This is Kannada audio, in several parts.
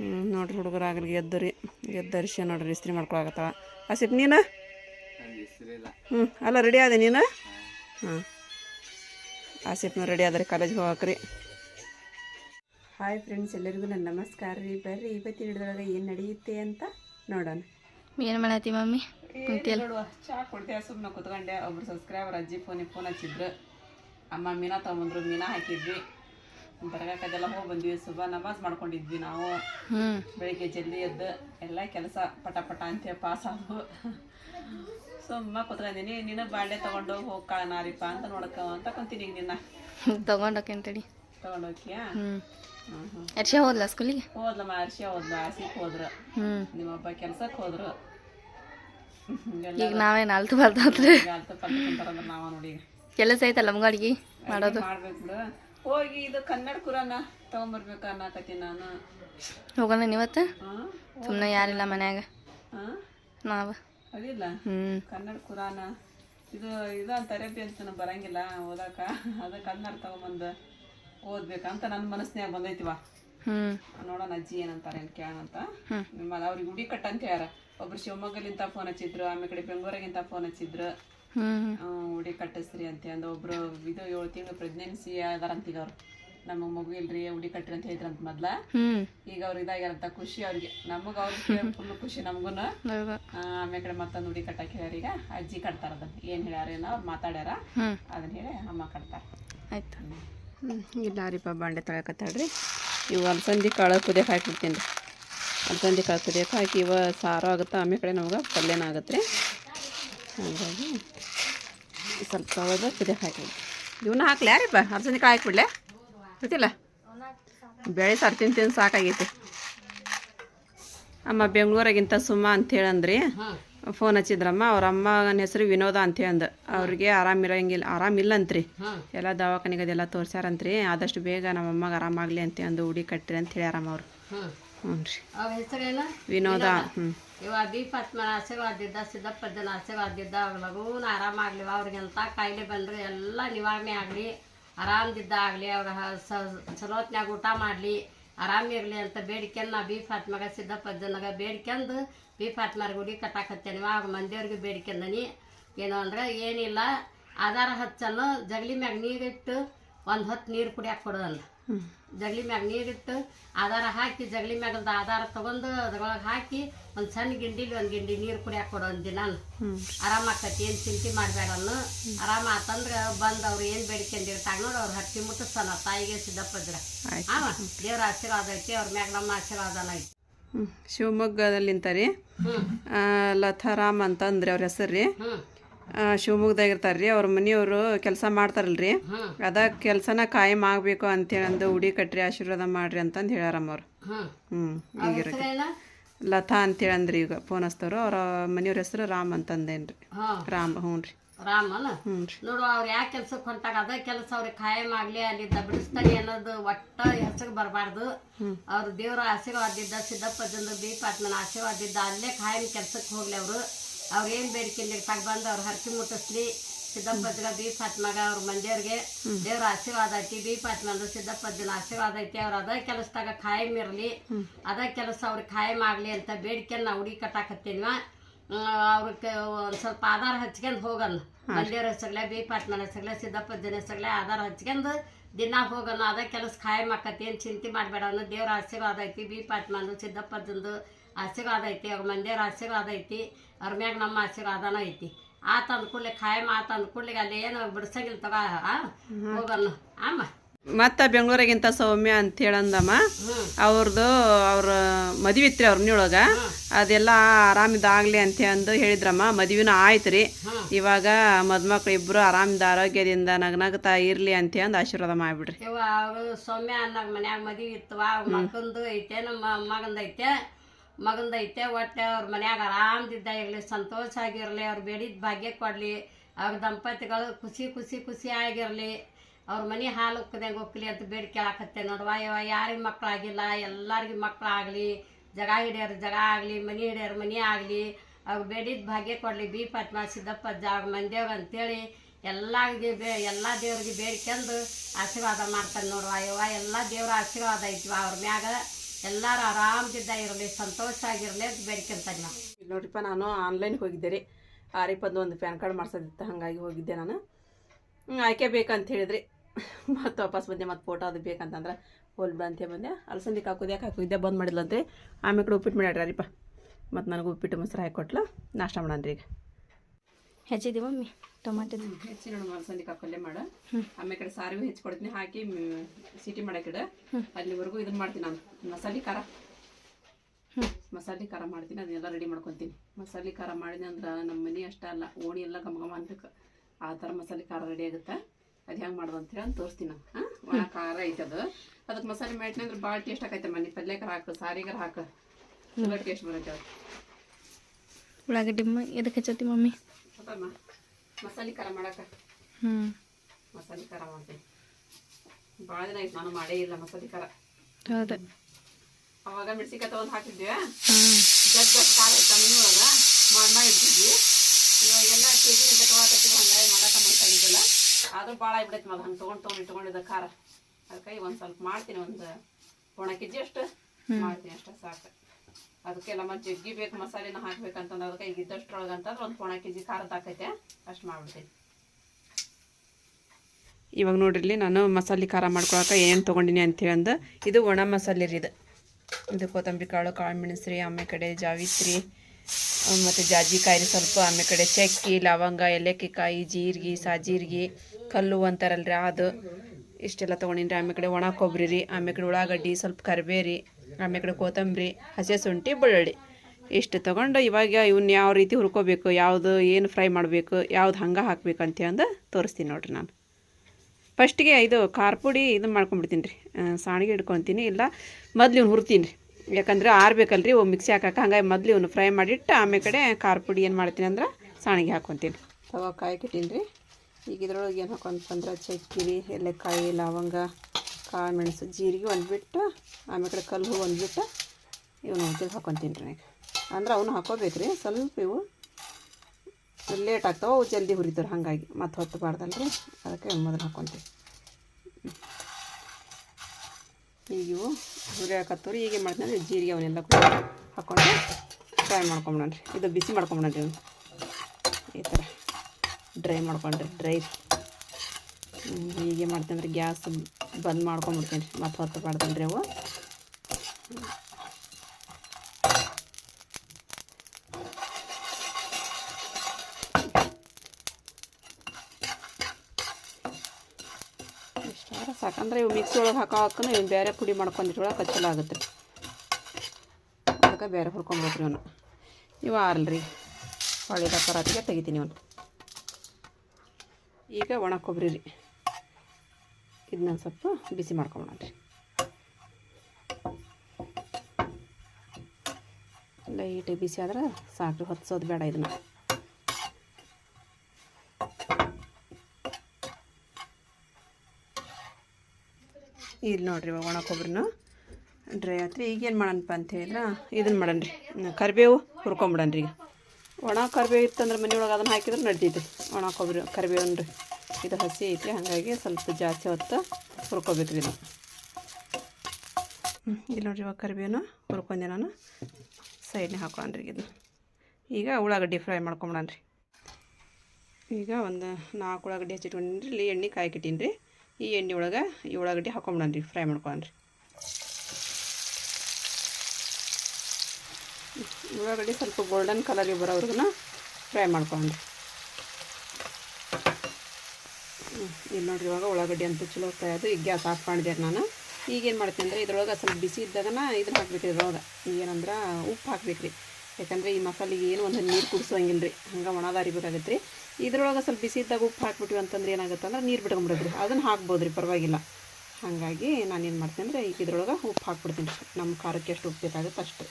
ಹ್ಞೂ ನೋಡ್ರಿ ಹುಡುಗರು ಆಗಲಿ ಎದ್ದರಿ ಎದ್ದರಿಸಿ ನೋಡ್ರಿ ಇಸ್ತ್ರಿ ಮಾಡ್ಕೊಳಕತ್ತಾವ. ಆಸಿಪ್ ನೀನು? ಹ್ಞೂ ಅಲ್ಲ ರೆಡಿ ಆದೆ ನೀನು? ಹಾಂ. ಆಸಿಪ್ನು ರೆಡಿ ಆದ್ರಿ ಕಾಲೇಜ್ಗೆ ಹೋಗಕ್ರಿ ಹಾಯ್ ಫ್ರೆಂಡ್ಸ್ ಎಲ್ಲರಿಗೂ ನನ್ನ ನಮಸ್ಕಾರ ರೀ. ಬರ್ರಿ ಇವತ್ತಿನ ಹಿಡಿದೊಳಗೆ ಏನು ನಡೆಯುತ್ತೆ ಅಂತ ನೋಡೋಣ. ಏನು ಮಾಡತ್ತಿ ಮಮ್ಮಿ? ಚಾ ಕೊಡ್ತೀಯ ಸುಮ್ಮನೆ ಕುತ್ಕೊಂಡೆ. ಒಬ್ರು ಸಬ್ಸ್ಕ್ರೈಬರ್ ಅಜ್ಜಿ ಫೋನಿಗೆ ಫೋನ್ ಹಚ್ಚಿದ್ರು. ಅಮ್ಮ ಮೀನಾ ತೊಗೊಂಬಂದ್ರು ಮೀನಾ ಹಾಕಿದ್ವಿ. ದರ್ಗಾಕದೆಲ್ಲ ಹೋಗಿ ಬಂದ್ವಿ ಸುಬ ನಮಾಜ್ ಮಾಡ್ಕೊಂಡಿದ್ವಿ ನಾವು. ಬೆಳಿಗ್ಗೆ ಜಲ್ದಿ ಎದ್ದು ಎಲ್ಲ ಕೆಲಸ ಪಟ ಪಟ ಅಂತ ಪಾಸ್ ಆಗು ಸುಮ್ಮ ಕುತ್ಕೊಂಡಿನಿ ನಿನ್ನ ಬಾಳೆ ತಗೊಂಡು ಹೋಗಿ ಕಾಣಾರಿಪ್ಪ ಅಂತ ನೋಡಕ ಅಂತ ಕುಂತೀನಿ ಈಗ ನಿನ್ನ. ತೊಗೊಂಡೋಕೇನ್ ಅಂತೇಳಿ ಹ್ಞೂ ಅರ್ಷ ಹೋದ್ಲ ಸ್ಕೂಲಿಗೆ? ಹೋದ್ಲಮ್ಮ ಅರ್ಶಿ ಹೋದ್ಲ ಆಸಿಗೆ ಹೋದ್ರು. ನಿಮ್ಮೊಬ್ಬ ಕೆಲ್ಸಕ್ಕೆ ಹೋದ್ರು. ಈಗ ನಾವೇನು ಅಲ್ತು ಬರ್ತಾತ್ರಿ ಅಲ್ತು ಪಲ್ಕೊಂತಾರಂದ್ರೆ ನಾವ ನೋಡಿ ಕೆಲಸ ಐತಲ್ಲ ನಮ್ಗೆ ಅಡ್ಗೆ ಮಾಡೋದು. ಮಾಡ್ಬೇಕು ಬಿಡು. ಹೋಗಿ ಇದು ಕನ್ನಡ ಕುರಾನ ತಗೊಂಬರ್ಬೇಕು ಅನ್ನಕತ್ತೀನಿ ನಾನು. ಹೋಗೋಣ ನೀವತ್ತು? ಸುಮ್ಮನೆ ಯಾರಿಲ್ಲ ಮನ್ಯಾಗ. ನಾವು. ಅದಿಲ್ಲ? ಕನ್ನಡ ಕುರಾನ ಇದು ಇದು ಅಂತ ಅರೇಬಿ ಅಂತ ಬರಂಗಿಲ್ಲ ಓದಾಕ. ಅದು ಕನ್ನಡ ತಗೊಂಬಂದು ಓದ್ಬೇಕಂತ ನನ್ನ ಮನಸ್ನ್ಯಾಗ ಬಂದೈತಿವ ನೋಡೋಣ ಅಜ್ಜಿ ಏನಂತಾರೆ ಏನು ಕೇಳೋಣಂತ. ನಿಮ್ಮ ಅವ್ರಿಗೆ ಉಡಿ ಕಟ್ಟ ಅಂತ ಯಾರ? ಒಬ್ರು ಶಿವಮೊಗ್ಗಲಿಂತ ಫೋನ್ ಹಚ್ಚಿದ್ರು ಆಮೇಲೆ ಕಡೆ ಬೆಂಗಳೂರಾಗಿಂತ ಫೋನ್ ಹಚ್ಚಿದ್ರು. ಉಡಿ ಕಟ್ಟಿಸ್ರಿ ಅಂತ ಅಂದ ಒಬ್ರು ಇದು ಏಳು ತಿಂಗಳು ಪ್ರೆಗ್ನೆನ್ಸಿ ಅದಾರಂತೀಗ ಅವ್ರು ನಮ್ಮ ಮಗು ಇಲ್ರಿ ಉಡಿ ಕಟ್ಟ್ರಿ ಅಂತ ಹೇಳಿದ್ರಂತ ಮೊದ್ಲ. ಈಗ ಅವ್ರ ಇದಾಗ್ಯಾರಂತ ಖುಷಿ ಅವ್ರಿಗೆ. ನಮಗ ಅವ್ರಿಗೆ ಫುಲ್ ಖುಷಿ ನಮ್ಗು ಆಮೇಲೆ ಕಡೆ ಮತ್ತೊಂದು ಉಡಿ ಕಟ್ಟಾಕ ಹೇಳ್ಯಾರ ಈಗ. ಅಜ್ಜಿ ಕಟ್ತಾರ ಅದನ್ನ. ಹೇಳ್ಯಾರ ಏನೋ ಅವ್ರು ಮಾತಾಡ್ಯಾರ. ಅದನ್ನ ಹೇಳಿ ಅಮ್ಮ ಕಟ್ತಾರ. ಆಯ್ತು. ಇಲ್ಲ ರೀಪ ಬಾಂಡೆ ತೊಳಕತ್ತಾಳ್ರಿ ಇವು ಅಲ್ಸಂದಿ ಕಾಳು ಕುದಿಯಕ್ಕೆ ಹಾಕಿಬಿಡ್ತೀನಿ ರೀ ಅಲಸಂದಿ ಕಾಳು ಕುದಿಯಕ್ಕೆ ಹಾಕಿ ಇವ ಸಾರು ಆಗುತ್ತೆ ಆಮೇಲೆ ಕಡೆ ನಮ್ಗೆ ಪಲ್ಯನ ಆಗುತ್ತೆ ರೀ ಹಾಗಾಗಿ ಸ್ವಲ್ಪ ತಗೋದು ಕುದಿಯಕ್ಕೆ ಹಾಕಿಬಿಡಿ ಇವನ್ನ ಹಾಕ್ಲಿ ಯಾರಿಪ್ಪ ಅಲಸಂದಿ ಕಾಳು ಹಾಕಿಬಿಡ್ಲೆ ಗೊತ್ತಿಲ್ಲ? ಬೇಳೆ ಸಾರು ತಿಂದು ತಿಂದು ಸಾಕಾಗೈತಿ. ಅಮ್ಮ ಬೆಂಗಳೂರಾಗಿಂತ ಸುಮ್ಮ ಅಂತೇಳಂದ್ರಿ. ಫೋನ್ ಹಚ್ಚಿದ್ರಮ್ಮ ಅವ್ರ ಅಮ್ಮನ ಹೆಸರು ವಿನೋದ ಅಂತ ಅಂದ ಅವ್ರಿಗೆ ಆರಾಮಿರಂಗಿಲ್ಲ ಇಲ್ಲ ಅಂತ್ರಿ ಎಲ್ಲ ದವಾಖಾನಿಗೆ ಅದೆಲ್ಲ ತೋರ್ಸ್ಯಾರಂತ್ರಿ. ಆದಷ್ಟು ಬೇಗ ನಮ್ಮ ಅಮ್ಮಗೆ ಆರಾಮಾಗಲಿ ಅಂತ ಅಂದು ಉಡಿ ಕಟ್ಟಿರಿ ಅಂತ ಹೇಳ್ಯಾರಮ್ಮ ಅವ್ರು. ಹ್ಞೂ ರೀ. ವಿನೋದ ಹ್ಞೂ ಇವ ದೀಪಾತ್ಮನ ಆಶೀರ್ವಾದಿದ್ದ ಸಿದ್ದಪ್ಪಜ್ಜನ ಆಶೀರ್ವಾದಿದ್ದ ಅವ್ರ ಲಗೂನ ಆರಾಮಾಗಲಿ ಅವ್ರಿಗೆ ಎಂಥ ಕಾಯಿಲೆ ಬಂದರು, ಎಲ್ಲ ನಿವಾರಣೆ ಆಗಲಿ, ಆರಾಮದಿದ್ದ ಆಗಲಿ, ಅವ್ರ ಚಲೋತ್ನಾಗ ಊಟ ಮಾಡಲಿ ಇರಲಿ ಅಂತ ಬೇಡಿಕೆನ್ನ ಬಿ ಫಾತ್ಮಗ ಸಿದ್ದಪ್ಪಜ್ಜನಗ ಬೇಡ್ಕೊಂಡು ಬಿ ಫಾತ್ಮರ ಗುಡಿ ಕಟ್ಟಾಕತ್ತೇನೆ. ಆಗ ಮಂದಿಯವ್ರಿಗೆ ಬೇಡಿಕೆಂದನಿ ಏನು ಅಂದ್ರೆ ಏನಿಲ್ಲ, ಆಧಾರ ಹಚ್ಚನ್ನು ಜಗಲಿ ಮ್ಯಾಗ ನೀರಿಟ್ಟು ಒಂದು ಹೊತ್ತು ನೀರು ಕುಡಿಯಕ್ಕೆ ಕೊಡೋದಲ್ಲ ಜಗಲಿ ಮ್ಯಾಗ ನೀರಿಟ್ಟು ಆಧಾರ ಹಾಕಿ ಜಗಲಿ ಮ್ಯಾಗದ ಆಧಾರ ತಗೊಂಡು ಅದ್ರೊಳಗೆ ಹಾಕಿ ಒಂದು ಸಣ್ಣ ಗಿಂಡಿಲಿ ಒಂದು ಗಿಂಡಿ ನೀರು ಕುಡಿಯಾಕ ಕೊಡೋ ಒಂದು ದಿನ ಆರಾಮಾಕತಿ ಏನು ಚಿಂತೆ ಮಾಡಬೇಡನ್ನು ಆರಾಮ ಆತಂದ್ರೆ ಬಂದು ಅವ್ರು ಏನು ಬೇಡಿಕೊಂಡಿರ್ತಾಗ ನೋಡಿ ಅವ್ರು ಹತ್ತಿ ಮುಟ್ಟಿಸ್ತಾನ ತಾಯಿಗೆ ಸಿದ್ದಪ್ಪದ್ರ ಆಮ ದೇವ್ರ ಆಶೀರ್ವಾದ ಐತಿ ಅವ್ರ ಮ್ಯಾಗ ನಮ್ಮ ಆಶೀರ್ವಾದ ಐತಿ. ಶಿವಮೊಗ್ಗದಲ್ಲಿಂತ ರೀ ಲಥಾರಾಮ್ ಅಂತ ಅಂದ್ರಿ ಅವ್ರ ಹೆಸರು ರೀ. ಹ್ಞೂ ಶಿವಮೊಗ್ಗದಾಗ ಇರ್ತಾರೆ ರೀ ಅವ್ರ ಮನೆಯವರು ಕೆಲಸ ಮಾಡ್ತಾರಲ್ರಿ. ಅದ ಕೆಲಸನ ಕಾಯಂ ಆಗಬೇಕು ಅಂತೇಳಿ ಅಂದು ಉಡಿ ಕಟ್ರಿ ಆಶೀರ್ವಾದ ಮಾಡ್ರಿ ಅಂತಂದು ಹೇಳ್ಯಾರಮ್ಮ ಅವ್ರು. ಹ್ಞೂ ಹ್ಞೂ ಅವ್ರ ಈಗಿರ ಹೆಸರೇನ ಲತಾ ಅಂತೇಳಿ ಅಂದ್ರಿ ಈಗ ಫೋನ್ ಹಚ್ತವ್ರು ಅವ್ರ ಮನೆಯವ್ರ ಹೆಸರು ರಾಮ್ ಅಂತಂದೇನ್ರಿ. ರಾಮ್ ಹ್ಞೂ ರೀ. ರಾಮನ ಆಶೀರ್ವಾದ ಸಿದ್ದಪ್ಪ ನೋಡು ಅವ್ರು ಯಾವ ಕೆಲ್ಸಕ್ಕೆ ಹೊಂಟಾಗ ಅದ ಕೆಲಸ ಅವ್ರಿಗೆ ಖಾಯಂ ಆಗ್ಲಿ ಅಲ್ಲಿ ಅನ್ನೋದು ಒಟ್ಟ ಹೆಸರು ಬರಬಾರ್ದು. ಅವ್ರ ದೇವ್ರ ಆಶೀರ್ವಾದಿದ್ದ ಸಿದ್ದಪ್ಪಜಂದು ದೀಪಾತ್ಮನ ಆಶೀರ್ವಾದಿದ್ದ ಅಲ್ಲೇ ಖಾಯಂ ಕೆಲ್ಸಕ್ಕೆ ಹೋಗ್ಲಿ ಅವರು. ಅವ್ರು ಏನು ಬೇಡಿಕೆ ಇರ್ತಾಗ ಬಂದು ಅವ್ರು ಹರಕೆ ಮುಟ್ಟಿಸ್ಲಿ. ಬಿ ದೀಪಾತ್ಮಗ ಅವ್ರ ಮಂದಿಯವ್ರಿಗೆ. ದೇವ್ರ ಆಶೀರ್ವಾದ ಐತಿ ದೀಪಾತ್ಮಂದು ಸಿದ್ದಪ್ಪಜ್ಜನ ಆಶೀರ್ವಾದ ಐತಿ. ಅವ್ರ ಅದ ಕೆಲಸದಾಗ ಖಾಯಂ ಇರಲಿ. ಅದ ಕೆಲಸ ಅವ್ರಿಗೆ ಖಾಯಂ ಆಗ್ಲಿ ಅಂತ ಬೇಡಿಕೆ ನಾವು ಹುಡಿ ಕಟ್ಟಾಕತ್ತೀನಿವ ಅವ್ರಿಗೆ ಒಂದು ಸ್ವಲ್ಪ ಆಧಾರ ಹಚ್ಕೊಂಡು ಹೋಗಲ್ಲ ಮಂದಿಯವ್ರ ಹೆಸರ್ಲೆ ಬೀಪಾಟ್ಮನ ಹೆಸರ್ಲೆ ಸಿದ್ದಪ್ಪಜ್ಜನ ಹೆಸರ್ಲೆ ಆಧಾರ ಹಚ್ಕೊಂಡು ದಿನ ಹೋಗೋಣ ಅದ ಕೆಲಸ ಖಾಯಂ ಆಕತಿ ಏನು ಚಿಂತೆ ಮಾಡಬೇಡ ಅನ್ನೋ ದೇವ್ರ ಆಶೀರ್ವಾದ ಐತಿ ಬಿ ಬೀಪಾಟ್ಮಂದು ಸಿದ್ದಪ್ಪಜ್ಜಂದು ಆಶೀರ್ವಾದ ಐತಿ ಅವ್ರ ಮಂದಿಯವ್ರ ಆಶೀರ್ವಾದ ಐತಿ. ಅವ್ರ ಮ್ಯಾಗ ನಮ್ಮ ಆಶೀರ್ವಾದನ ಐತಿ. ಆತ ಅಂದ ಕೂಡಲೇ ಖಾಯಂ ಆತ ಅಂದ ಕೂಡಲೇ ಅಲ್ಲಿ ಏನು ಬಿಡ್ಸಂಗಿಲ್ಲ ತಗ? ಹೋಗಲ್ಲ. ಆಮ. ಮತ್ತು ಬೆಂಗಳೂರಾಗಿಂತ ಸೌಮ್ಯ ಅಂತ ಹೇಳಂದಮ್ಮ ಅವ್ರದ್ದು ಅವ್ರ ಮದುವೆ ಇತ್ರಿ ಅವ್ರ ಮನೆಯೊಳಗೆ. ಅದೆಲ್ಲ ಆರಾಮಿದಾಗ್ಲಿ ಅಂತ ಅಂದು ಹೇಳಿದ್ರಮ್ಮ. ಮದುವೆನೂ ಆಯ್ತು ರೀ ಇವಾಗ ಮದ್ಮಕ್ಳು ಇಬ್ರು ಆರಾಮಿದ ಆರೋಗ್ಯದಿಂದ ನಗ್ನಗ್ತಾ ಇರ್ಲಿ ಅಂತ ಅಂದು ಆಶೀರ್ವಾದ ಮಾಡ್ಬಿಡ್ರಿ. ಅವರು ಸೌಮ್ಯ ಅನ್ನ ಮನ್ಯಾಗ ಮದ್ವಿ ಇತ್ತು ಮಕ್ಕಂದು ಐತೆ ನಮ್ಮ ಮಗಂದು ಐತೆ. ಮಗಂದು ಐತೆ, ಒಟ್ಟೆ ಅವ್ರ ಮನ್ಯಾಗ ಆರಾಮದಿದ್ದ ಇರಲಿ, ಸಂತೋಷ ಆಗಿರಲಿ, ಅವ್ರು ಬೇಡಿದ ಭಾಗ್ಯ ಕೊಡಲಿ, ಅವ್ರ ದಂಪತಿಗಳು ಖುಷಿ ಖುಷಿ ಖುಷಿ ಆಗಿರಲಿ, ಅವ್ರ ಮನೆ ಹಾಲು ಉಕ್ಕದಂಗೆ ಹೋಗ್ಲಿ ಅಂತ ನೋಡಿ. ನೋಡುವ ಯಾವ ಯಾರಿಗೆ ಮಕ್ಕಳಾಗಿಲ್ಲ ಎಲ್ಲರಿಗೂ ಮಕ್ಕಳಾಗಲಿ ಜಗ ಹಿಡಿಯೋರು ಜಗ ಆಗಲಿ, ಮನೆ ಹಿಡಿಯೋರು ಮನೆ ಆಗಲಿ, ಅವ್ರು ಬೇಡಿದ ಭಾಗ್ಯ ಕೊಡಲಿ, ಬಿ ಪದ್ಮ, ಸಿದ್ದಪ್ಪ ಜಾಗ ಮಂದೇವ್ ಅಂತೇಳಿ ಎಲ್ಲರಿಗೆ ಬೇ, ಎಲ್ಲ ದೇವ್ರಿಗೆ ಬೇಡ್ಕೊಂಡು ಆಶೀರ್ವಾದ ಮಾಡ್ತಾನೆ ನೋಡುವ ಯವ್ವ ಎಲ್ಲ ದೇವ್ರ ಆಶೀರ್ವಾದ ಐತಿವ ಅವ್ರ ಮ್ಯಾಗ. ಎಲ್ಲಾರು ಆರಾಮದಿಂದ ಇರಲಿ, ಸಂತೋಷ ಆಗಿರಲಿ ಅಂತ ಬೇಡ್ಕೊಂತಾನೆ ನಾವು ನೋಡ್ರಿಪ್ಪ, ನಾನು ಆನ್ಲೈನ್ಗೆ ಹೋಗಿದ್ದೆ ರೀ. ಆರಿಪದ್ದು ಒಂದು ಪ್ಯಾನ್ ಕಾರ್ಡ್ ಮಾಡ್ಸೋದಿತ್ತು, ಹಾಗಾಗಿ ಹೋಗಿದ್ದೆ ನಾನು. ಆಯ್ಕೆ ಬೇಕಂತ ಹೇಳಿದ್ರಿ. ಮತ್ತು ವಾಪಸ್ ಬಂದೆ, ಮತ್ತು ಫೋಟೋ ಅದು ಬೇಕಂತಂದ್ರೆ ಹೋಲ್ ಬಂತೆ ಅಂತ ಬಂದೆ. ಅಲಸಂದಿ ಕಾಕೋದೆ ಹಾಕಿದ್ದೆ ಬಂದ್ ಮಾಡಿಲ್ಲಂತೆ ಆಮೇಲೆ ಕಡೆ ಉಪ್ಪಿಟ್ಟು ಮಾಡ್ಯಾಡ್ರಿಪ್ಪ ಮತ್ತು ನನಗೆ ಉಪ್ಪಿಟ್ಟು ಮೊಸರು ಹಾಕೊಟ್ಲ. ನಾಷ್ಟ ಮಾಡನ್ರಿ ಈಗ. ಹೆಚ್ಚಿದಿ ಮಮ್ಮಿ. ಟೊಮಾಟೊ ಹೆಚ್ಚಿ ನೋಡು ಅಲಸಂದಿ ಪಲ್ಯ ಮಾಡ. ಆಮೇಲೆ ಕಡೆ ಸಾರಿಗೂ ಹೆಚ್ಚಿ ಕೊಡ್ತೀನಿ ಹಾಕಿ ಸಿಟಿ ಮಾಡಕ್ಕಿಡ ಅಲ್ಲಿವರೆಗೂ ಇದನ್ನ ಮಾಡ್ತೀನಿ ನಾನು. ಮಸಾಲೆ ಖಾರ. ಮಸಾಲೆ ಖಾರ ಮಾಡ್ತೀನಿ ಅದನ್ನೆಲ್ಲ ರೆಡಿ ಮಾಡ್ಕೊತೀನಿ. ಮಸಾಲೆ ಖಾರ ಮಾಡಿದೆ ಅಂದ್ರೆ ನಮ್ಮ ಮನೆ ಅಷ್ಟೇ ಅಲ್ಲ ಓಣಿ ಎಲ್ಲ ಘಮ ಅಂತ ಆ ಥರ ಮಸಾಲೆ ಖಾರ ರೆಡಿ ಆಗುತ್ತೆ. ಅದು ಹೆಂಗೆ ಮಾಡೋದು ಅಂತ ಹೇಳಿ ತೋರಿಸ್ತೀನಿ ನಾನು. ಹಾಂ? ಒಣ ಖಾರ ಐತೆ ಅದು. ಅದಕ್ಕೆ ಮಸಾಲೆ ಮಾಡ್ತೀನಿ ಅಂದ್ರೆ ಭಾಳ ಟೇಸ್ಟ್ ಆಕೈತೆ ಮನೆ. ಪಲ್ಯಕಾರ ಹಾಕು ಸಾರಿಗಾರ ಹಾಕು. ಚಲೋ ಟೇಸ್ಟ್ ಬರುತ್ತೆ ಉಳ್ಳಾಗಡ್ಡಿ ಎದಕ್ಕೆ ಹಚ್ಚತಿ ಮಮ್ಮಿ? ಮಸಾಲೆ ಖಾರ ಮಾಡಕ್ಕೆ ಹ್ಞೂ ಮಸಾಲೆ ಖಾರ ಮಾಡ್ತೀನಿ. ಭಾಳ ದಿನ ಆಯ್ತು ನಾನು ಮಾಡೇ ಇಲ್ಲ ಮಸಾಲೆ ಖಾರ. ಹೌದು. ಅವಾಗ ಮೆಣಸಿನ್ಕಾಯಿ ತೊಗೊಂಡು ಹಾಕಿದ್ವಿ ಜಗ್ ಜಗ್ ಖಾರ ಇತ್ತು ಮನೆ ಒಳಗೆ. ಮಾಡಿ ಮಾಡಿ ಇಡ್ತಿದ್ವಿ ಇವಾಗೆಲ್ಲ ಕೆ ಜಿ ಅಂತ ತೊಗೊಳಕತ್ತೀವಿ ಹಂಗಾಗಿ ಮಾಡಕ್ಕೆ ಮಾಡ್ತಾಯಿದ್ದಿಲ್ಲ ಆದ್ರೂ ಭಾಳ ಆಗ್ಬಿಡೈತೆ ಮಗ. ಹಂಗೆ ತೊಗೊಂಡು ತೊಗೊಂಡು ಇಟ್ಕೊಂಡಿದ್ದ ಖಾರ. ಅದಕ್ಕಾಗಿ ಒಂದು ಸ್ವಲ್ಪ ಮಾಡ್ತೀನಿ ಒಂದು ಒಣ ಕೆ ಜಿ ಅಷ್ಟು ಮಾಡ್ತೀನಿ ಅಷ್ಟೇ ಸಾಕು. ಅದಕ್ಕೆಲ್ಲ ಮತ್ತೆ ಜಗ್ಗಿ ಬೇಕು, ಮಸಾಲೆನ ಹಾಕ್ಬೇಕಂತಂದ್ರೆ ಅದಕ್ಕೆ ಈಗ ಇದ್ದಷ್ಟ್ರೊಳಗೆ ಅಂತಂದ್ರೆ ಒಂದು ಒಣ ಕೆ ಜಿ ಖಾರದ ಹಾಕೈತೆ ಅಷ್ಟು ಮಾಡ್ಬಿಡ್ತೀನಿ. ಇವಾಗ ನೋಡ್ರಿ ನಾನು ಮಸಾಲೆ ಖಾರ ಮಾಡ್ಕೊಳಕ್ಕೆ ಏನು ತೊಗೊಂಡಿನಿ ಅಂತೇಳಿ ಅಂದು ಇದು ಒಣ ಮಸಾಲೆ ರೀ ಇದು. ಇದು ಕೊತ್ತಂಬರಿ ಕಾಳು ಕಾಳು ಮೆಣಸ್ರಿ ಆಮೇಲೆ ಕಡೆ ಜಾವಿತ್ರಿ ಮತ್ತು ಜಾಜಿಕಾಯಿ ರೀ ಸ್ವಲ್ಪ. ಆಮೇಲೆ ಕಡೆ ಚಕ್ಕಿ, ಲವಂಗ, ಏಲಕ್ಕಿಕಾಯಿ, ಜೀರಿಗೆ, ಸಾಜೀರಿಗೆ, ಕಲ್ಲು ಅಂತಾರಲ್ರಿ ಅದು. ಇಷ್ಟೆಲ್ಲ ತೊಗೊಂಡಿನಿ ಆಮೇಲೆ ಕಡೆ ಒಣ ಕೊಬ್ಬರಿ ರೀ. ಆಮೇಲೆ ಕಡೆ ಉಳ್ಳಾಗಡ್ಡಿ, ಸ್ವಲ್ಪ ಕರಿಬೇರಿ. ಆಮೇಲೆ ಕಡೆ ಕೊತ್ತಂಬರಿ, ಹಸಿ ಶುಂಠಿ ಬೆಳ್ಳುಳ್ಳಿ. ಇಷ್ಟು ತೊಗೊಂಡು ಇವಾಗ ಇವನ್ನ ಯಾವ ರೀತಿ ಹುರ್ಕೋಬೇಕು, ಯಾವುದು ಏನು ಫ್ರೈ ಮಾಡಬೇಕು, ಯಾವ್ದು ಹಂಗೆ ಹಾಕ್ಬೇಕು ಅಂತ ಅಂದು ತೋರಿಸ್ತೀನಿ ನೋಡಿರಿ ನಾನು. ಫಸ್ಟಿಗೆ ಇದು ಖಾರ ಪುಡಿ ಇದು ಮಾಡ್ಕೊಂಬಿಡ್ತೀನಿ ರೀ. ಸಾಣಿಗೆ ಇಟ್ಕೊತೀನಿ ಇಲ್ಲ, ಮೊದ್ಲು ಇವ್ನು ಹುರ್ತೀನಿ ರೀ. ಯಾಕಂದ್ರೆ ಆರ್ಬೇಕಲ್ರಿ ಅವು ಮಿಕ್ಸಿ ಹಾಕಕ್ಕೆ ಹಂಗಾಗಿ ಮೊದ್ಲು ಇವನು ಫ್ರೈ ಮಾಡಿಟ್ಟು ಆಮೇಲೆ ಕಡೆ ಖಾರ ಪುಡಿ ಏನು ಮಾಡ್ತೀನಿ ಅಂದ್ರೆ ಸಾಣಿಗೆ ಹಾಕ್ಕೊತೀನಿ ತಗೋ ಕಾಯಿ ರೀ ಈಗ ಇದ್ರೊಳಗೆ ಏನು ಹಾಕೊಂತಂದ್ರೆ ಚಕ್ಕಿರಿ ಎಲೆಕಾಯಿ ಲವಂಗ ಕಾಳು ಮೆಣಸು ಜೀರಿಗೆ ಒಂದು ಬಿಟ್ಟು ಆಮೇಲೆ ಕಲ್ಲು ಹೂವು ಒಂದು ಬಿಟ್ಟು ಇವನು ಒಂದು ಹಾಕೊತೀನಿ ರೀ ಅಂದ್ರೆ ಅವನು ಹಾಕೋಬೇಕು ರೀ, ಸ್ವಲ್ಪ ಇವು ಲೇಟ್ ಆಗ್ತಾವೆ, ಅವು ಜಲ್ದಿ ಹುರಿತಾರೆ ಹಾಗಾಗಿ. ಮತ್ತೆ ಹೊತ್ತಬಾರ್ದಲ್ಲ ರೀ ಅದಕ್ಕೆ ಮೊದಲು ಹಾಕೊತೀವಿ ಈಗ ಇವು ಹುರಿಯಾಕತ್ತವ್ರಿ, ಈಗ ಏನು ಮಾಡ್ತೀನಿ ಜೀರಿಗೆ ಅವನ್ನೆಲ್ಲ ಕೂಡ ಹಾಕೊಂಡು ಫ್ರೈ ಮಾಡ್ಕೊಂಬಿಡೋಣ ರೀ. ಇದು ಬಿಸಿ ಮಾಡ್ಕೊಂಬಿಡೋಣ ರೀ ಈ ಥರ. ಡ್ರೈ ಮಾಡ್ಕೊಂಡ್ರಿ, ಡ್ರೈ. ಹೀಗೆ ಮಾಡ್ತೀನಿ ರೀ ಗ್ಯಾಸ್ ಬಂದ್ ಮಾಡ್ಕೊಂಬಿಡ್ತೀನಿ ರೀ ಮತ್ತೆ ಹೊತ್ತಬಾರ್ದಲ್ಲ ರೀ ಅವು ಸಾಕಂದ್ರೆ ಇವು ಮಿಕ್ಸಿ ಒಳಗೆ ಹಾಕೋಕ್ಕೂ ಇವು ಬೇರೆ ಪುಡಿ ಮಾಡ್ಕೊಂಡಿಟ್ರೊಳಗೆ ಕಚ್ಚಲ ಆಗುತ್ತೆ. ರೀ ಅದಕ್ಕೆ ಬೇರೆ ಹುರ್ಕೊಂಡ್ಬಿಟ್ರಿ ಇವನು ಇವು ಆರಲ್ರಿ. ಹೊಳಿದ ಪರಾತಿಗೆ ತೆಗಿತೀನಿ ಇವನು ಈಗ ಒಣ ಕೊಬ್ಬರಿ ರೀ ಇದನ್ನ ಸ್ವಲ್ಪ ಬಿಸಿ ಮಾಡ್ಕೊಂಬಿಡೋಣ ಲೈಟ್ ಬಿಸಿ ಆದ್ರೆ ಸಾಕು, ಹೊತ್ಸೋದು ಬೇಡ ಇದನ್ನ. ಇಲ್ಲಿ ನೋಡ್ರಿ ಒಣ ಕೊಬ್ಬರಿನ ಡ್ರೈ ಆತ್ರಿ ಈಗೇನು ಮಾಡೋಣಪ್ಪ ಅಂತ ಹೇಳಿದ್ರೆ ಇದನ್ನು ಮಾಡೋಣ ರೀ ಕರಿಬೇವು ಹುರ್ಕೊಂಬಿಡೋಣ ರೀ ಈಗ. ಒಣ ಕರಿಬೇವು ಇತ್ತಂದ್ರೆ ಮನೆಯೊಳಗೆ ಅದನ್ನು ಹಾಕಿದ್ರೆ ನಡ್ದೈತಿ ಒಣ ಕೊಬ್ಬರಿ ಕರಿಬೇವು ರೀ ಇದು ಹಸಿ ಐತ್ರಿ, ಹಾಗಾಗಿ ಸ್ವಲ್ಪ ಜಾಸ್ತಿ ಹೊತ್ತು ಹುರ್ಕೋಬೇಕು ರೀ ಇಲ್ಲಿ ನೋಡ್ರಿ ಇವಾಗ ಕರಿಬೇವನ್ನ ಹುರ್ಕೊಂಡೆ ನಾನು ಸೈಡ್ನೇ ಹಾಕೊಂಡ್ರಿ ಇದನ್ನು ಈಗ ಉಳ್ಳಾಗಡ್ಡಿ ಫ್ರೈ ಮಾಡ್ಕೊಂಬಿಡೋಣ ರೀ ಈಗ ಒಂದು ನಾಲ್ಕು ಉಳ್ಳಾಗಡ್ಡಿ ಹಚ್ಚಿಟ್ಕೊಂಡ್ರಿ ಇಲ್ಲಿ ಎಣ್ಣೆ ಕಾಯ್ಕಿಟ್ಟೀನಿ ರೀ ಈ ಎಣ್ಣೆ ಒಳಗೆ ಈ ಉಳ್ಳಾಗಡ್ಡಿ ಹಾಕೊಂಬಿಡೋಣ ರೀ ಫ್ರೈ ಮಾಡ್ಕೊಂಡ್ರಿ. ಉಳ್ಳಾಗಡ್ಡಿ ಸ್ವಲ್ಪ ಗೋಲ್ಡನ್ ಕಲರಿಗೆ ಬರೋವ್ರಿಗೂ ಫ್ರೈ ಮಾಡ್ಕೊಂಡ್ರಿ. ಇಲ್ಲಿ ನೋಡ್ರಿ ಇವಾಗ ಉಳ್ಳಾಗಡ್ಡಿ ಅಂತ ಚಲೋ ಅದು ಈಗ ಗ್ಯಾಸ್ ಆಫ್ ಮಾಡಿದೆ ನಾನು. ಈಗೇನು ಮಾಡ್ತೀನಿ ಅಂದರೆ ಇದ್ರೊಳಗೆ ಸ್ವಲ್ಪ ಬಿಸಿ ಇದ್ದಾಗನ ಇದನ್ನ ಹಾಕ್ಬೇಕು ಇದ್ರೊಳಗೆ. ಏನಂದ್ರೆ ಉಪ್ಪು ಹಾಕ್ಬೇಕು ರೀ. ಯಾಕಂದರೆ ಈ ಮಸಾಲೆಗೆ ಏನು ಒಂದು ನೀರು ಕುಡಿಸೋಂಗಿಲ್ಲ ರೀ. ಹಂಗೆ ಒಣದ ಅರಿಬೇಕಾಗತ್ತೆ ರೀ. ಇದ್ರೊಳಗೆ ಸ್ವಲ್ಪ ಬಿಸಿ ಇದ್ದಾಗ ಉಪ್ಪು ಹಾಕ್ಬಿಟ್ವಿ ಅಂತಂದ್ರೆ ಏನಾಗುತ್ತೆ ಅಂದ್ರೆ ನೀರು ಬಿಟ್ಕೊಂಬಿಡೋದು ರೀ. ಅದನ್ನು ಹಾಕ್ಬೋದು ರೀ, ಪರವಾಗಿಲ್ಲ. ಹಾಗಾಗಿ ನಾನೇನು ಮಾಡ್ತೀನಿ ಅಂದರೆ ಈಗ ಇದ್ರೊಳಗೆ ಉಪ್ಪು ಹಾಕ್ಬಿಡ್ತೀನಿ ನಮ್ಮ ಖಾರಕ್ಕೆ ಎಷ್ಟು ಉಪ್ಪು ಬೇಕಾಗುತ್ತೆ ಅಷ್ಟು.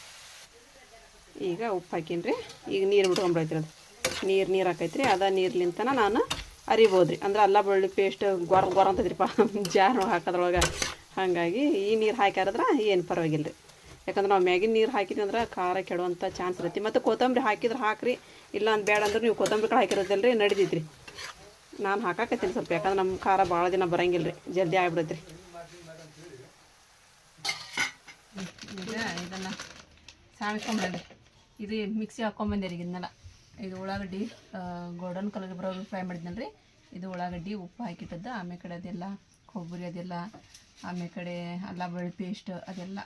ಈಗ ಉಪ್ಪು ಹಾಕೀನಿ ರೀ. ಈಗ ನೀರು ಬಿಟ್ಕೊಂಬಿಡೈತ್ರಿ ಅದು. ನೀರು ನೀರು ಹಾಕೈತ್ರಿ. ಅದ ನೀರ್ಲಿಂತನ ನಾನು ಅರಿಬೋದು ರೀ ಅಂದ್ರೆ ಅಲ್ಲ ಬೆಳ್ಳುಳ್ಳಿ ಪೇಸ್ಟ್ ಗೊರ ಗೊರ ಅಂತದ್ರಿಪ್ಪ ಜಾರ್ ಹಾಕೋದ್ರೊಳಗೆ. ಹಾಗಾಗಿ ಈ ನೀರು ಹಾಕ್ಯಾರದ್ರೆ ಏನು ಪರವಾಗಿಲ್ಲ ಯಾಕಂದ್ರೆ ನಾವು ಮ್ಯಾಗಿನ ನೀರು ಹಾಕಿದ್ವಿ ಅಂದ್ರೆ ಖಾರ ಕೆಡುವಂಥ ಚಾನ್ಸ್ ಇರುತ್ತೆ. ಮತ್ತು ಕೊತ್ತಂಬರಿ ಹಾಕಿದ್ರೆ ಹಾಕ್ರಿ. ಇಲ್ಲ ಅಂತ ಬೇಡ ಅಂದ್ರೆ ನೀವು ಕೊತ್ತಂಬರಿ ಕಾಳು ಹಾಕಿರೋದಲ್ಲ ರೀ ನಾನು ಹಾಕಾಕತ್ತೀನಿ ಸ್ವಲ್ಪ. ಯಾಕಂದ್ರೆ ನಮ್ಮ ಖಾರ ಭಾಳ ದಿನ ಬರಂಗಿಲ್ಲ ರೀ ಜಲ್ದಿ ಆಗ್ಬಿಡತ್ತೆ ರೀ ಇದನ್ನು ಇದು ಮಿಕ್ಸಿ ಹಾಕ್ಕೊಂಬಂದಿರಿ ಇದನ್ನೆಲ್ಲ ಇದು ಉಳ್ಳಾಗಡ್ಡಿ ಗೋಲ್ಡನ್ ಕಲರ್ ಬರೋದು ಫ್ರೈ ಮಾಡಿದ್ನಲ್ಲ ಇದು ಉಳ್ಳಾಗಡ್ಡಿ ಉಪ್ಪು ಹಾಕಿಟ್ಟದ್ದು ಆಮೇಲೆ ಕಡೆ ಅದೆಲ್ಲ ಕೊಬ್ಬರಿ ಅದೆಲ್ಲ ಆಮೇಲೆ ಕಡೆ ಅಲ್ಲ ಬೆಳ್ಳಿ ಪೇಸ್ಟ್ ಅದೆಲ್ಲ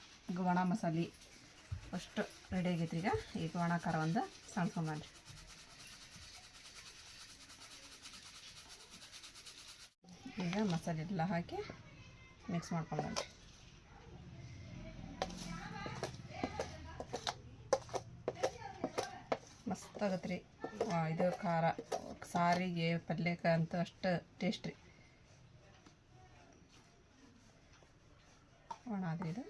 ಒಣ ಮಸಾಲೆ. ಅಷ್ಟು ರೆಡಿ ಆಗೈತೆ ಈಗ. ಈಗ ಒಣ ಖಾರ ಒಂದು ಸಾಣ್ಸ್ಕೊಂಬನ್ರಿ ಈಗ ಮಸಾಲೆ ಎಲ್ಲ ಹಾಕಿ ಮಿಕ್ಸ್ ಮಾಡ್ಕೊಂಬನ್ರಿ ಮಸ್ತ್ ಆಗತ್ತೆ ರೀ ಇದು ಖಾರ. ಸಾರಿಗೆ ಪಲ್ಯಕ್ಕೆ ಅಂತ ಅಷ್ಟು ಟೇಸ್ಟ್ ರೀ. ಒಣ ಅದು ಇದು.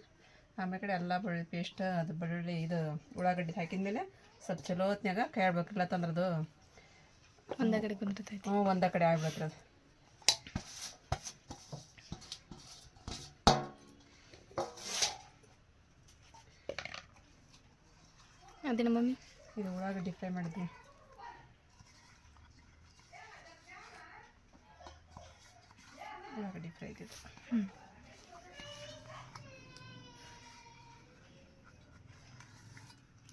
ಆಮೇಲೆ ಕಡೆ ಎಲ್ಲ ಬೆಳ್ಳುಳ್ಳಿ ಪೇಸ್ಟ್ ಅದು ಬೆಳ್ಳುಳ್ಳಿ ಇದು ಉಳ್ಳಾಗಡ್ಡಿ ಹಾಕಿದ್ಮೇಲೆ ಸ್ವಲ್ಪ ಚಲೋ ಹೊತ್ನ್ಯಾಗ ಕೇಳ್ಬೇಕಿಲ್ಲ ತಂದ್ರದು. ಒಂದೇ ಕಡೆ ಕುಂತೈತಿ ಹ್ಞೂ ಒಂದ ಕಡೆ ಆಗ್ಬೇಕ್ರಿ ಅದು. ಅದೇನ ಮಮ್ಮಿ? ಇದು ಉಳ್ಳಾಗಡ್ಡಿ ಫ್ರೈ ಮಾಡಿದ್ವಿ ಉಳ್ಳಾಗಡ್ಡಿ ಫ್ರೈ.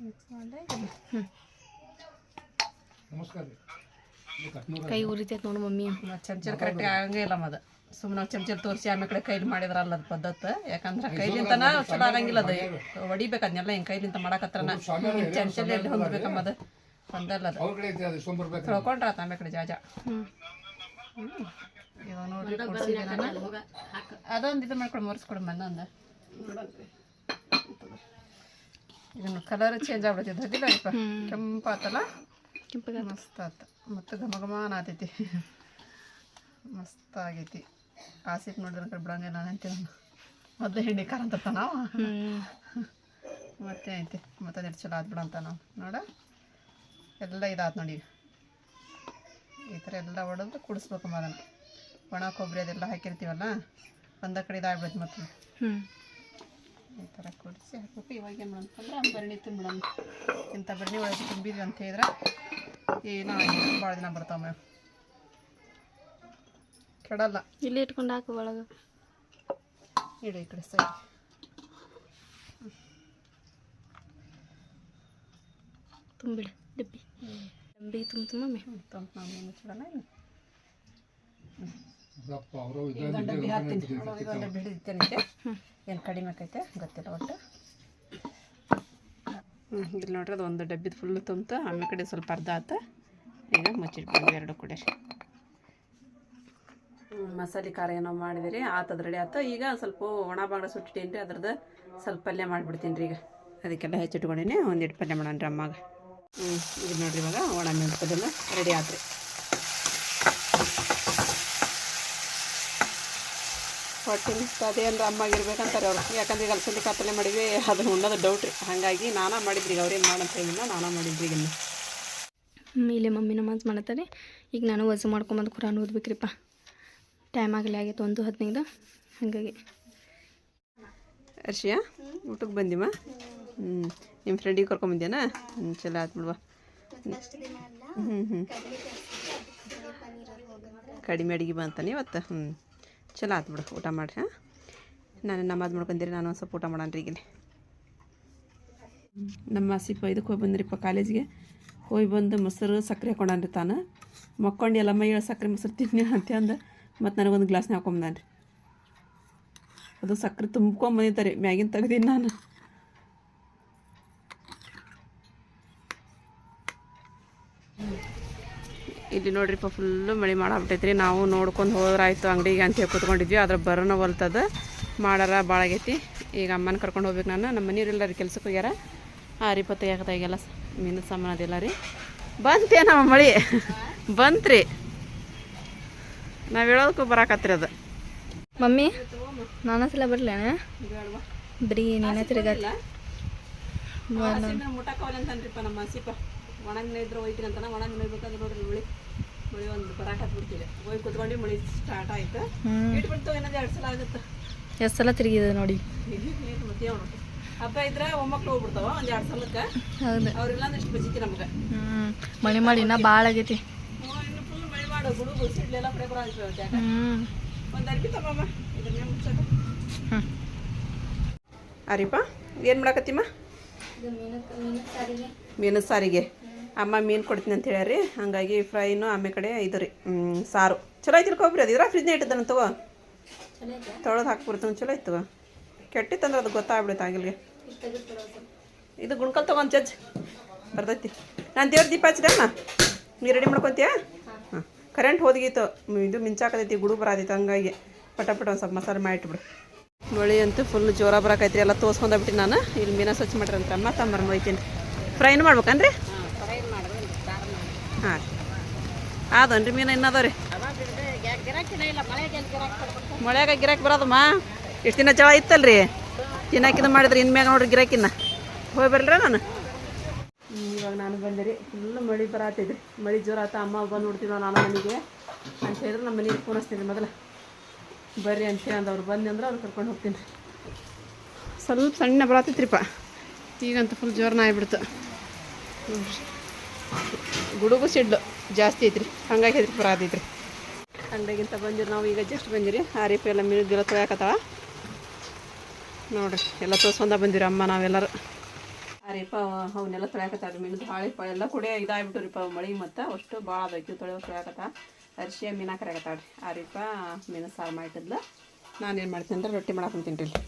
ಮಿಕ್ಸ್ ಮಾಡಿ ಹ್ಞೂ ಕೈ ಉರಿತೈತೆ ನೋಡು ಮಮ್ಮಿ. ಚಂಚಲ್ ಕರೆಕ್ಟ್ ಆಗಂಗೇ ಇಲ್ಲ ಮದ. ಸುಮ್ಮನೆ ಚಮಚಲ್ ತೋರಿಸಿ ಆಮೇಲೆ ಕಡೆ ಕೈಲಿ ಮಾಡಿದ್ರಲ್ಲ ಅದು ಪದ್ಧತಿ. ಯಾಕಂದ್ರೆ ಕೈಲಿಂತನ ಚಲೋ ಆಗಂಗಿಲ್ಲ ಅದು. ಹೊಡಿಬೇಕು ಅದನ್ನೆಲ್ಲ ಹಿಂಗೆ ಕೈಲಿಂತ ಮಾಡಕತ್ರನ. ಚಮಚಲ್ಲಿ ಎಲ್ಲಿ ಅದು. ಅವ್ರ ಅದು ಆಮೇಲೆ ಕಡೆ ಜಾಜ. ಹ್ಞೂ ನೋಡ್ರಿ ಕೊಡ್ಸಿದ್ದೆ ನಾನು ಅದೊಂದು ಇದು ಮಾಡ್ಕೊಂಡು ಮುರಿಸ್ಕೊಡು ಮನ್ನೊಂದು ಇದನ್ನು ಕಲರ್ ಚೇಂಜ್ ಆಗ್ಬಿಡ್ತೈತೆ ಅದಿಲ್ಲ ಕೆಂಪಾತಲ್ಲ ಕೆಂಪ ಮಸ್ತ್ ಆತ. ಮತ್ತು ಘಮ ಘಮ ಆತೈತಿ. ಮಸ್ತ್ ಆಗೈತಿ. ಆಸಿಪ್ ನೋಡಿದ್ರೆ ಬಿಡಂಗೆ ನಾನು ಅಂತೀನಿ. ನಾನು ಮೊದಲು ಎಣ್ಣೆ ಖಾರ ಅಂತ ನಾವು ಮತ್ತೆ ಐತಿ. ಮತ್ತೆ ಎಷ್ಟು ಚಲೋ ಆತ್ ಬಿಡಂತ ನಾವು. ನೋಡ. ಎಲ್ಲ ಇದಾದ ನೋಡಿ. ಈ ಥರ ಎಲ್ಲ ಹೊಡೆದು ಕುಡಿಸ್ಬೇಕು ಮದನ ಒಣ ಕೊಬ್ಬರಿ ಅದೆಲ್ಲ ಹಾಕಿರ್ತೀವಲ್ಲ? ಒಂದೇ ಕಡೆ ಇದಾಗ್ಬಿಡುತ್ತೆ ಮತ್ತೆ ಹ್ಞೂ ಈ ಥರ ಕುಡಿಸಿ ಹಾಕ್ಬೇಕು. ಇವಾಗ ಏನು ಮಾಡಂತಂದ್ರೆ ಬರ್ಣಿ ತುಂಬಿಡೋಣ ಇಂಥ ಬರ್ಣಿ ಒಳಗೆ ತುಂಬಿದ್ವಿ ಅಂತ ಹೇಳಿದ್ರೆ ಏನೋ ಭಾಳ ದಿನ ಬರ್ತಾವೆ ಮೇವು ಕೆಡಲ್ಲ ಇಲ್ಲಿ ಇಟ್ಕೊಂಡು ಹಾಕು ಒಳಗೆ. ಇಡು ಈ ಕಡೆ ಸರಿ. ತುಂಬಿಡು ಡಬ್ಬಿ ಡಬ್ಬಿ ತುಂಬ ತುಂಬ ಮಮ್ಮಿ ತಂಪು ನಾವು ಮುಚ್ಚಿಡೋಣ ಇದೊಂದು ಏನು ಕಡಿಮೆ ಆಕೈತೆ? ಗೊತ್ತಿಲ್ಲ ಒಟ್ಟು. ಹ್ಞೂ ಇಲ್ಲಿ ನೋಡ್ರಿ ಅದು ಒಂದು ಡಬ್ಬಿದ ಫುಲ್ ತುಂಬ್ತು. ಆಮೇಲೆ ಕಡೆ ಸ್ವಲ್ಪ ಅರ್ಧ ಆತ. ಈಗ ಮುಚ್ಚಿಟ್ಕೊಂಡು ಎರಡು ಕೂಡ ಮಸಾಲೆ ಖಾರ ಏನೋ ಮಾಡಿದಿರಿ, ಆತದ ರೆಡಿ ಆತ. ಈಗ ಸ್ವಲ್ಪ ಒಣ ಬಾಂಗ್ಲ ಸುಟ್ಟಿಟ್ಟೇನಿ ರೀ ಅದ್ರದ್ದು ಸ್ವಲ್ಪ ಪಲ್ಯ ಮಾಡಿಬಿಡ್ತೀನಿ ರೀ ಈಗ. ಅದಕ್ಕೆಲ್ಲ ಹೆಚ್ಚಿಟ್ಕೊಂಡೀನಿ ಒಂದಿಟ್ಟು ಪಲ್ಯ ಮಾಡೋಣ ರೀ ಅಮ್ಮಾಗ. ಹ್ಞೂ ಇದು ನೋಡಿರಿ ಇವಾಗ ಒಣ ಮೆಣಸು ರೆಡಿ ಆತ್ರಿ. ಹೊಟ್ಟಿನ ಅದೇ ಅಮ್ಮಗೆ ಇರ್ಬೇಕಂತಾರೆ ಅವ್ರು. ಯಾಕಂದ್ರೆ ಈಗ ಅಲ್ಸಂದಿ ಕಾಪಲ್ಲೆ ಮಾಡಿದ್ವಿ ಅದು ಉಣ್ಣೋದು ಡೌಟ್ ರೀ. ಹಾಗಾಗಿ ನಾನಾ ಮಾಡಿದ್ರಿ ಈಗ ಅವ್ರೇನು ಮಾಡಂತ ಹೇಳಿಲ್ಲ ನಾನಾ ಮಾಡಿದ್ರಿ ಇಲ್ಲಿ ಇಲ್ಲೇ ಮಮ್ಮಿ ನಮಾಜ್ ಮಾಡತ್ತಾರೆ. ಈಗ ನಾನು ವಜು ಮಾಡ್ಕೊಂಬಂದು ಕುರಾನ್ ಓದ್ಬೇಕ್ರಿಪ್ಪ. ಟೈಮ್ ಆಗಲಿ ಆಗೈತೆ ಒಂದು ಹದಿನೈದು. ಹಾಗಾಗಿ. ಅರ್ಷಿಯಾ ಊಟಕ್ಕೆ ಬಂದಿಮ್ಮ ಹ್ಞೂ ನಿಮ್ಮ ಫ್ರೆಂಡಿಗೆ ಕರ್ಕೊಂಬಂದ್ಯಾನಾ ಹ್ಞೂ ಚಲೋ ಆಯ್ತು ಬಿಡುವ. ಹ್ಞೂ ಹ್ಞೂ ಕಡಿಮೆ ಅಡುಗೆ ಬಂತಾನೆ ಇವತ್ತು? ಹ್ಞೂ ಚಲೋ ಆಯ್ತು ಬಿಡು, ಊಟ ಮಾಡಿ ಹಾಂ? ನಾನು ನಮಾಜ್ ಮಾಡ್ಕೊಂತೀರಿ ನಾನು ಒಂದು ಸ್ವಲ್ಪ ಊಟ ಮಾಡೋಣ ರೀ ಈಗಿನ ನಮ್ಮ ಸಿಪ್ಪ ಇದಕ್ಕೆ ಹೋಗಿ ಬಂದ್ರಿಪ್ಪ ಕಾಲೇಜಿಗೆ. ಹೋಗಿ ಬಂದು ಮೊಸರು ಸಕ್ಕರೆ ಹಾಕೊಂಡಾನ್ರಿ ತಾನು. ಮಕ್ಕೊಂಡು ಎಲ್ಲಮ್ಮ ಏಳು ಸಕ್ಕರೆ ಮೊಸರು ತಿನ್ನಿ ಅಂತ ಅಂದು. ಮತ್ತು ನನಗೊಂದು ಗ್ಲಾಸ್ನ ಹಾಕೊಂಬಂದಾನ್ರಿ. ಅದು ಸಕ್ಕರೆ ತುಂಬ್ಕೊಂಬಂದಿದ್ದಾರೆ ಮ್ಯಾಗಿನ ತೆಗ್ದೀನಿ ನಾನು. ಇಲ್ಲಿ ನೋಡ್ರಿಪ್ಪ ಫುಲ್ಲು ಮಳೆ ಮಾಡಾಬಿಟ್ಟೈತ್ರಿ ನಾವು ನೋಡ್ಕೊಂಡು ಹೋದ್ರಾಯ್ತು ಅಂಗಡಿಗೆ ಅಂತ ಹೇಳಿ ಕೂತ್ಕೊಂಡಿದ್ವಿ. ಅದ್ರ ಬರೋಣ ಹೊಲ್ತದ, ಮಾಡಾರ ಭಾಳ ಆಗೈತಿ. ಈಗ ಅಮ್ಮನ ಕರ್ಕೊಂಡು ಹೋಗ್ಬೇಕು ನಾನು. ನಮ್ಮ ಮನೆಯವ್ರೆಲ್ಲ ರೀ ಕೆಲ್ಸಕ್ಕೆ ಹೋಗ್ಯಾರ. ಆ ರೀ ಪತ್ತ ಯಾಕತ್ತಾಗೆಲ್ಲ ಮೀನು ಸಾಮಾನು ಅದೆಲ್ಲ ರೀ. ಬಂತೇನಮ್ಮ ಮಳೆ? ಬಂತ್ರಿ. ನಾವು ಹೇಳೋದಕ್ಕೂ ಬರಾಕತ್ರಿ ಅದ. ಮಮ್ಮಿ ನಾನು ಸಲ ಬರಲೇನ? ಬರೀ ನೀನೇ ತಿರುಗಲ್ಲ ಮುಟ್ಟಕ್ಕವಲ್ಲ ಅಂತನ್ರಿಪ್ಪ ನಮ್ಮ ಹಸಿಪ ಒಣಗಿನ ಇದ್ರೆ ಹೋಯ್ತೀನಿ ಅಂತಾನೆ ಒಣಗಿನ ಹೋಗ್ಬೇಕಾದ್ರೆ ನೋಡ್ರಿ ಮಳಿ ಮಳಿ ಒಂದು ಬರಾಕತ್ ಬಿಡ್ತೀವಿ ಹೋಗಿ ಕುತ್ಕೊಂಡು ಮಳಿ ಸ್ಟಾರ್ಟ್ ಆಯ್ತು. ಇಟ್ಬಿಡ್ತು ಇನ್ನೊಂದು ಎರಡು ಸಲ ಆಗುತ್ತೆ. ಎಷ್ಟು ಸಲ ತಿರುಗಿದೆ ನೋಡಿ. ಹಬ್ಬ ಇದ್ರೆ ಒಮ್ಮಕ್ಳು ಹೋಗ್ಬಿಡ್ತಾವ ಒಂದು ಎರಡು ಸಲಕ್ಕೆ. ಅವ್ರಿಲ್ಲ ಅವ್ರೆಲ್ಲ ಎಷ್ಟು ಬಜಿತಿ ನಮ್ಗೆ. ಮಳಿ ಮಳಿ ಮಾಡಿ ಇನ್ನ ಭಾಳ ಆಗೈತಿ. ಮಾಡು ಗುಡುಗು ಸಿಡ್ಲೆಲ್ಲ ಕಡೆ ಬರೋ ಜಾಗ ಹ್ಞೂ ಒಂದು ಅರ್ಬಿ ತಗೊಮ್ಮ ಇದನ್ನೇ ಮುಚ್ಚಕ ಹ್ಞೂ ಅರಿಪ ಏನು ಮಾಡಕತ್ತಿಮ್ಮ? ಮೀನು ಸಾರಿಗೆ. ಅಮ್ಮ ಮೀನು ಕೊಡ್ತೀನಿ ಅಂತ ಹೇಳ್ಯಾರಿ. ಹಂಗಾಗಿ ಫ್ರೈನು ಆಮೇಲೆ ಕಡೆ ಇದು ರೀ ಹ್ಮ್, ಸಾರು. ಚಲೋ ಐತಿಲ್ ಕೊಬ್ಬರಿ ಅದು. ಇದ್ರ ಫ್ರಿಜ್ನ ಇಟ್ಟಿದ್ದಾನ ತಗೋ. ತೊಳೆದು ಹಾಕ್ಬಿಡ್ತೀನಿ ಚಲೋ ಇತ್ತು ತಗೋ ಕೆಟ್ಟಿತ್ತಂದ್ರೆ ಅದು ಗೊತ್ತಾಗ್ಬಿಡುತ್ತೆ ಆಗಿಲ್ಗೆ ಇದು ಗುಣ್ಕಲ್ ತಗೊಂಡ್ ಜಜ್ ಬರ್ತೈತಿ. ನಾನು ದೇವ್ರ ದೀಪ ಹಚ್ಚಿದಮ್ಮ ನೀ ರೆಡಿ ಮಾಡ್ಕೊತೀಯ? ಕರೆಂಟ್ ಹೋದ್ಗೀತು. ಇದು ಮಿಂಚಾಕತೈತಿ, ಗುಡು ಬರಾತೈತಿ, ಹಂಗಾಗಿ ಪಟ ಪಟ ಒಂದು ಸ್ವಲ್ಪ ಮಸಾಲೆ ಮಾಡಿಟ್ಬಿಡು. ಮಳೆ ಅಂತೂ ಫುಲ್ ಜೋರ ಬರಕೈತಿ ಎಲ್ಲ ತೋರ್ಸ್ಕೊಂಡಬಿಟ್ಟು ನಾನು. ಇಲ್ಲಿ ಮೀನ ಸ್ವಚ್ಛ ಮಾಡ್ರಂತ ಅಮ್ಮ, ತಮ್ಮ ಹೋಯ್ತೀನಿ ಫ್ರೈನು ಮಾಡ್ಬೇಕನ್ರಿ? ಹಾಂ ಅದನ್ರಿ ಮೀನು ಇನ್ನದವ ರೀ. ಮಳೆಗ ಗಿರಾಕಿನ ಇಲ್ಲ ಮಳೆಗೆ ಎಲ್ಲಿ ಗಿರಾಕಿ ಕೊಡ್ಬೇಕು ಮಳ್ಯಾಗ ಗಿರಾಕಿ ಬರೋದಮ್ಮ? ಎಷ್ಟು ದಿನ ಜಳ ಇತ್ತಲ್ರಿ? ತಿನ್ನಕಿದ ಮಾಡಿದ್ರಿ ಇನ್ಮ್ಯಾಗ ನೋಡ್ರಿ ಗಿರಾಕಿನ ಹೋಗಿ ಬರ್ಲ್ರ ನಾನು? ಇವಾಗ ನಾನು ಬಂದಿರಿ. ಫುಲ್ ಮಳೆ ಬರತ್ತಿದ್ರಿ ಮಳೆ ಜೋರ ಆತ. ಅಮ್ಮ ಬಂದು ನೋಡ್ತೀವಿ ನಾನು ಮನೆಗೆ. ಅಂತ ಹೇಳಿದ್ರೆ ನಮ್ಮ ಮನೆಗೆ ಫೋನ್ ಹಚ್ತೀನಿ ಮೊದಲು. ಬರ್ರಿ ಅಂತ ಹೇಳಿ ಅವ್ರು ಬಂದು ಅಂದ್ರೆ ಅವ್ರು ಕರ್ಕೊಂಡು ಹೋಗ್ತೀನಿ ರೀ. ಸ್ವಲ್ಪ ಸಣ್ಣ ಬರತ್ತೈತ್ರಿಪ್ಪ ಈಗಂತೂ ಫುಲ್ ಜೋರನ ಆಗ್ಬಿಡ್ತು ಗುಡುಗು ಸಿಡ್ಲು ಜಾಸ್ತಿ ಐತ್ರಿ. ಹಂಗಾಗಿ ಹೆದ್ರಿ ಬರತೈತ್ರಿ ಅಂಗಡಿಗಿಂತ ಬಂದಿರಿ ನಾವು. ಈಗ ಜಸ್ಟ್ ಬಂದಿರಿ. ಆರಿಫ್ ಎಲ್ಲ ಮೀನು ಗಿಲ ತೊಳ್ಯಾಕತ್ತಾವ ನೋಡ್ರಿ, ಎಲ್ಲ ತೋರ್ಸ್ಕೊಂಡ ಬಂದಿರಿ ಅಮ್ಮ ನಾವೆಲ್ಲರೂ. ಆರಿಪ ಅವನ್ನೆಲ್ಲ ತೊಳ್ಯಾಕತ್ತಾವ ರೀ. ಮೀನು ಹಾಳಿ ಪಾಳಿ ಎಲ್ಲ ಕುಡಿಯ ಇದಾಗ್ಬಿಟ್ಟು ರೀ ಮಳೆ ಮತ್ತು. ಅಷ್ಟು ಭಾಳ ಬೇಕು ತೊಳೆ ತೊಳೆಯಕತ್ತ. ಅರಿಶಿಯ ಮೀನು ಹಾಕರಾಕತ್ತಾವ ರೀ. ಆರಿಪ ಮೀನು ಸಾರು ಮಾಡಿದ್ಲು ನಾನೇನು ಮಾಡ್ತೀನಿ ಅಂದ್ರೆ ರೊಟ್ಟಿ ಮಾಡಕ್ಕೆ ಕುಂತೀನಿ ರೀ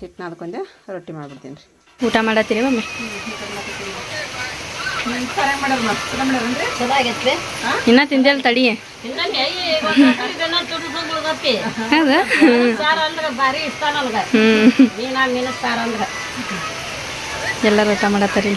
ಹಿಟ್ಟು ನಾದ್ಕೊಂಡೆ ರೊಟ್ಟಿ ಮಾಡಿಬಿಡ್ತೀನಿ ರೀ. ಊಟ ಮಾಡತ್ತೀನಿ ಮಮ್ಮಿ? ಇನ್ನೂ ಮಾಡೋದು ತಡಿ. ಹೌದಾ? ಎಲ್ಲರೂ ಊಟ ಮಾಡತ್ತಾರಿ